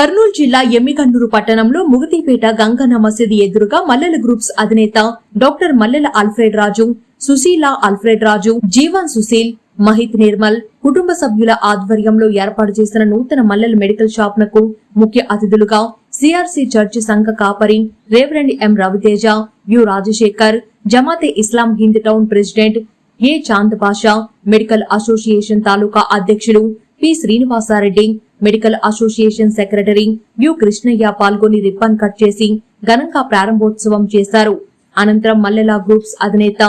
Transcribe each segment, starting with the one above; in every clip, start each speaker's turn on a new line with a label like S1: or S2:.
S1: కర్నూలు జిల్లా ఎమ్మిగన్నూరు పట్టణంలో ముగతిపేట గంగన్న మసీదు ఎదురుగా మల్లెల గ్రూప్స్ అధినేత doctor Mallela Alfred Raju Susheela Alfred Raju Jeevan Susheel Mahith Nirmal కుటుంబ సభ్యుల ఆధ్వర్యంలో ఏర్పాటు చేసిన నూతన మల్లెల మెడికల్ షాప్ నకు ముఖ్య అతిథులుగా సిఆర్సి చర్చి సంఘ కాపరి reverend M Raviteja U Rajasekhar Jamaate Islam Hind town president A Chand Pasha medical association taluka అధ్యక్షులు P Srinivasa Reddy medical association secretary U Krishnaiah పాల్గొని రిబ్బన్ కట్ చేసి ఘనంగా ప్రారంభోత్సవం చేశారు. అనంతరం మల్లెల గ్రూప్స్ అధినేత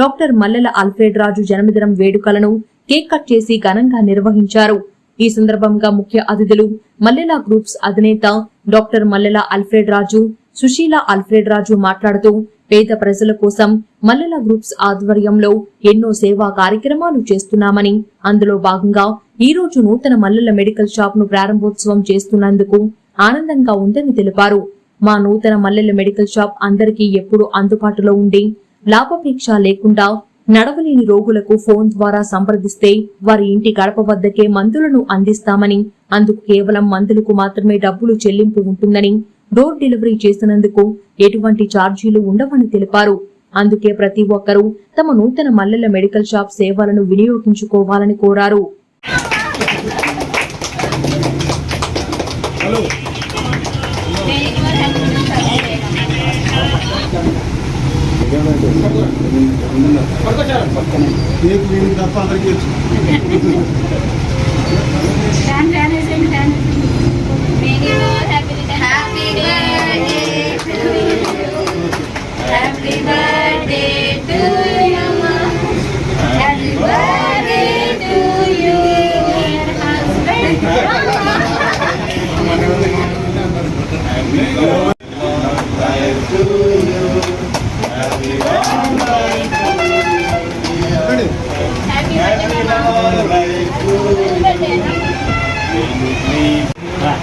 S1: డాక్టర్ మల్లెల అల్ఫ్రెడ్ రాజు జన్మదినం వేడుకలను కేక్ కట్ చేసి ఘనంగా నిర్వహించారు. ఈ సందర్భంగా ముఖ్య అతిథులు మల్లెల గ్రూప్స్ అధినేత doctor Mallela Alfred Raju Susheela Alfred Raju మాట్లాడుతూ పేద ప్రజల కోసం మల్లెల గ్రూప్స్ ఆధ్వర్యంలో ఎన్నో సేవా కార్యక్రమాలు చేస్తున్నామని అందులో భాగంగా ఈ రోజు నూతన మల్లెల మెడికల్ షాప్ను ప్రారంభోత్సవం చేస్తున్నందుకు ఆనందంగా ఉందని తెలిపారు. మా నూతన మల్లెల మెడికల్ షాప్ అందరికీ ఎప్పుడు అందుబాటులో ఉండి లాభాపేక్ష లేకుండా నడవలేని రోగులకు ఫోన్ ద్వారా సంప్రదిస్తే వారి ఇంటి గడప వద్దకే మందులను అందిస్తామని అందుకు కేవలం మందులకు మాత్రమే డబ్బులు చెల్లింపు ఉంటుందని డోర్ డెలివరీ చేసినందుకు ఎటువంటి ఛార్జీలు ఉండవని తెలిపారు. అందుకే ప్రతి ఒక్కరూ తమ నూతన మల్లెల మెడికల్ షాప్ సేవలను వినియోగించుకోవాలని కోరారు.
S2: ఏ క్లినిక్ తప్ప అందరికీ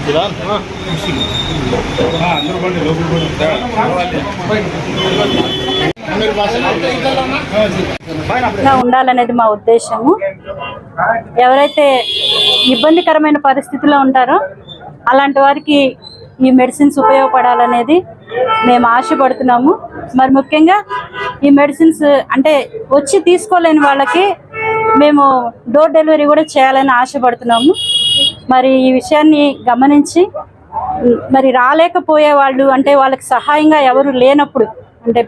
S2: అందరూ బండి లోపల
S3: గా ఉండాలనేది మా ఉద్దేశము. ఎవరైతే ఇబ్బందికరమైన పరిస్థితిలో ఉంటారో అలాంటి వారికి ఈ మెడిసిన్స్ ఉపయోగపడాలనేది మేము ఆశపడుతున్నాము. మరి ముఖ్యంగా ఈ మెడిసిన్స్ అంటే వచ్చి తీసుకోలేని వాళ్ళకి మేము డోర్ డెలివరీ కూడా చేయాలని ఆశపడుతున్నాము. మరి ఈ విషయాన్ని గమనించి మరి రాలేకపోయే వాళ్ళు అంటే వాళ్ళకి సహాయంగా ఎవరు లేనప్పుడు అంటే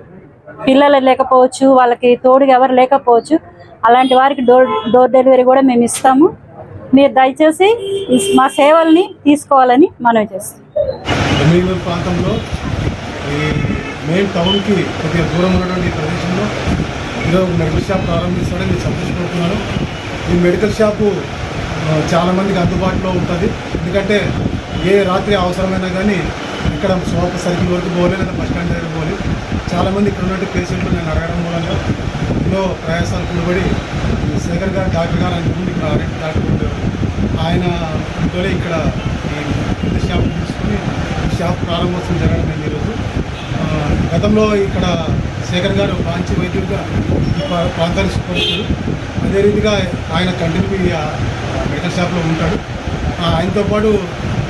S3: పిల్లలు లేకపోవచ్చు వాళ్ళకి తోడుగా ఎవరు లేకపోవచ్చు అలాంటి వారికి డోర్ డోర్ డెలివరీ కూడా మేము ఇస్తాము. మీరు దయచేసి మా సేవల్ని తీసుకోవాలని మనవి చేస్తాం.
S2: ప్రాంతంలో మెయిన్ టౌన్కి కొద్దిగా దూరం ఉన్నటువంటి ప్రదేశంలో ఈరోజు మెడికల్ షాప్ ప్రారంభిస్తాడని నేను సంతోషపడుతున్నాను ఈ మెడికల్ షాపు చాలామందికి అందుబాటులో ఉంటుంది. ఎందుకంటే ఏ రాత్రి అవసరమైనా కానీ ఇక్కడ సోప సర్కిల్ వరకు పోలే లేదా బస్ స్టాండ్ దగ్గర పోలే. చాలామంది ఇక్కడ ఉన్నట్టు పేషెంట్లు నేను అడగడం మూలంగా ఎన్నో ప్రయాసాలు కూడబడి శేఖర్ గారు డాక్టర్ గారు అని ముందు ఇక్కడ ఆర్ఎంట్ డాక్టర్ ఉండేవారు ఆయన ఇంట్లోనే ఇక్కడ ఈ షాప్ తీసుకొని షాప్ ప్రారంభోత్సవం జరగడం ఈరోజు. గతంలో ఇక్కడ శేఖర్ గారు మంచి వైద్యుడిగా ప్రాంతానికి అదే రీతిగా ఆయన కంటిన్యూ మెడికల్ షాప్లో ఉంటాడు. ఆయనతో పాటు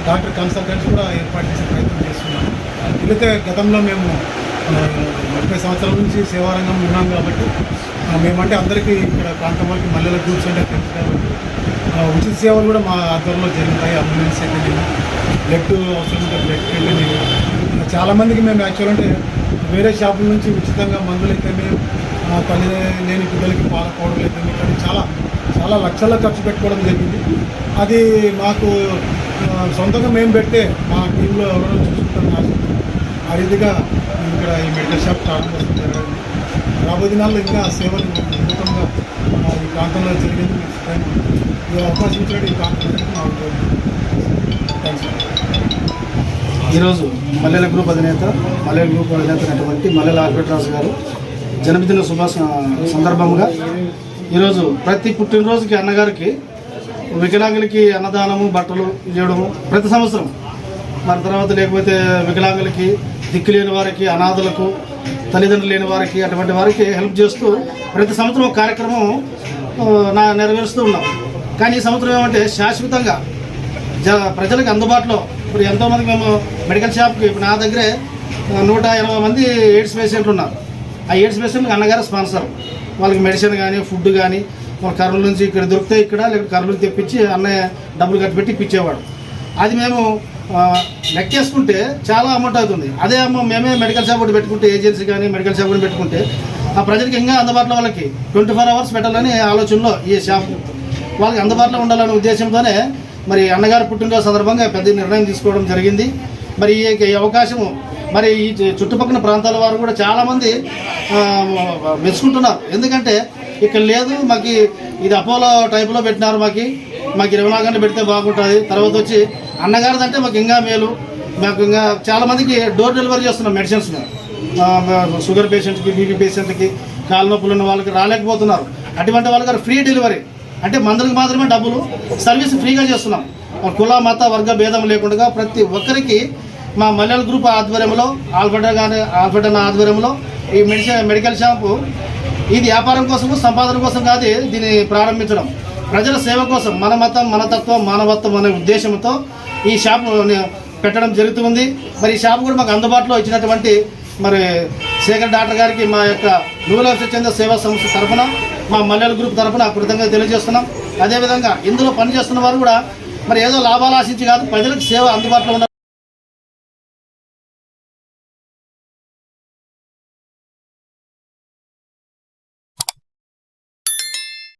S2: డాక్టర్ కన్సల్టెంట్స్ కూడా ఏర్పాటు చేసే ప్రయత్నం చేస్తున్నాం. అయితే గతంలో మేము ముప్పై సంవత్సరాల నుంచి సేవారంగం ఉన్నాం కాబట్టి మేమంటే అందరికీ ఇక్కడ ప్రాంతం వాళ్ళకి మల్లెల గ్రూప్స్ అంటే తెలుసు కాబట్టి ఆ, ఉచిత సేవలు కూడా మా ఆధ్వర్యంలో జరుగుతాయి. అంబులెన్స్ అయితే బ్లడ్ అవసరం ఉంటే బ్లడ్ వెళ్ళి చాలామందికి మేము యాక్చువల్ అంటే వేరే షాపుల నుంచి ఉచితంగా మందులు అయితే మేము తల్లి లేని పిల్లలకి పాల పౌడర్లు అయితే కానీ చాలా చాలా లక్షల ఖర్చు పెట్టుకోవడం జరిగింది. అది మాకు సొంతంగా మేము పెడితే మా టీంలో ఎవరైనా చూసుకుంటాం ఆశిస్తున్నాం ఆ రీతిగా ఇక్కడ ఈ మెడికల్ షాప్ ప్రారంభోత్సవం జరగడం రాబోయే దినాల్లో ఇంకా సేవలు అద్భుతంగా ఈ ప్రాంతంలో జరిగింది ఈ అవకాశం ఈ ప్రాంతానికి మా
S4: ఈరోజు మల్లెల గ్రూప్ అధినేత మల్లెల గ్రూప్ అధినేత అయినటువంటి మల్లెల ఆల్బర్ట్రాజు గారు జన్మదిన శుభ సందర్భంగా ఈరోజు ప్రతి పుట్టినరోజుకి అన్నగారికి వికలాంగులకి అన్నదానము బట్టలు ఇవ్వడము ప్రతి సంవత్సరం. మరి తర్వాత లేకపోతే వికలాంగులకి దిక్కు లేని వారికి అనాథలకు తల్లిదండ్రులు లేని వారికి అటువంటి వారికి హెల్ప్ చేస్తూ ప్రతి సంవత్సరం ఒక కార్యక్రమం నా నెరవేరుస్తూ ఉన్నాం. కానీ ఈ సంవత్సరం ఏమంటే శాశ్వతంగా జ ప్రజలకు అందుబాటులో ఇప్పుడు ఎంతోమందికి మేము మెడికల్ షాప్కి ఇప్పుడు నా దగ్గరే నూట ఎనభై మంది ఎయిడ్స్ పేషెంట్లు ఉన్నారు. ఆ ఎయిడ్స్ పేషెంట్కి అన్నగారు స్పాన్సర్. వాళ్ళకి మెడిసిన్ కానీ ఫుడ్ కానీ వాళ్ళ కర్నూలు నుంచి ఇక్కడ దొరికితే ఇక్కడ లేకపోతే కర్రలు తెప్పించి అన్నయ్య డబ్బులు కట్టి పెట్టి ఇప్పించేవాడు. అది మేము లెక్కేసుకుంటే చాలా అమౌంట్ అవుతుంది. అదే అమ్మ మేమే మెడికల్ షాప్ ఒకటి పెట్టుకుంటే ఏజెన్సీ కానీ మెడికల్ షాప్ ఒకటి పెట్టుకుంటే ఆ ప్రజలకు ఇంకా అందుబాటులో వాళ్ళకి ట్వంటీ ఫోర్ అవర్స్ పెట్టాలని ఆలోచనలో ఈ షాప్ వాళ్ళకి అందుబాటులో ఉండాలనే ఉద్దేశంతోనే మరి అన్నగారు పుట్టినరోజు సందర్భంగా పెద్ద నిర్ణయం తీసుకోవడం జరిగింది. మరి ఈ ఈ అవకాశము మరి ఈ చుట్టుపక్కల ప్రాంతాల వారు కూడా చాలామంది మెచ్చుకుంటున్నారు. ఎందుకంటే ఇక్కడ లేదు మాకు ఇది అపోలో టైప్లో పెట్టినారు మాకు. మాకు ఇరవై నాలుగు గంటలు పెడితే బాగుంటుంది. తర్వాత వచ్చి అన్నగారిది అంటే మాకు ఇంకా మేలు. మాకు ఇంకా చాలామందికి డోర్ డెలివరీ చేస్తున్నాం మెడిసిన్స్ షుగర్ పేషెంట్కి బీపీ పేషెంట్కి కాళ్ళ నొప్పులు ఉన్న వాళ్ళకి రాలేకపోతున్నారు. అటువంటి వాళ్ళకి ఫ్రీ డెలివరీ అంటే మందులకు మాత్రమే డబ్బులు సర్వీస్ ఫ్రీగా చేస్తున్నాం. కుల మత వర్గ భేదం లేకుండా ప్రతి ఒక్కరికి మా మల్లెల గ్రూప్ ఆధ్వర్యంలో ఆల్ఫెడా కానీ ఆల్ఫెడా ఆధ్వర్యంలో ఈ మెడిసిన్ మెడికల్ షాపు ఇది వ్యాపారం కోసం సంపాదన కోసం కాదు దీన్ని ప్రారంభించడం. ప్రజల సేవ కోసం మన మతం మన తత్వం మానవత్వం అనే ఉద్దేశంతో ఈ షాపు పెట్టడం జరుగుతుంది. మరి ఈ షాపు కూడా మాకు అందుబాటులో ఇచ్చినటువంటి మరి శేఖర్ డాక్టర్ గారికి మా యొక్క నూనె స్వచ్ఛంద సేవా సంస్థ తరఫున మా మల్లెల గ్రూప్ తరఫున కృతజ్ఞత తెలియజేస్తున్నాం. అదేవిధంగా ఇందులో పనిచేస్తున్న వారు కూడా మరి ఏదో లాభాలు ఆశించి కాదు ప్రజలకు సేవ అందుబాటులో ఉన్న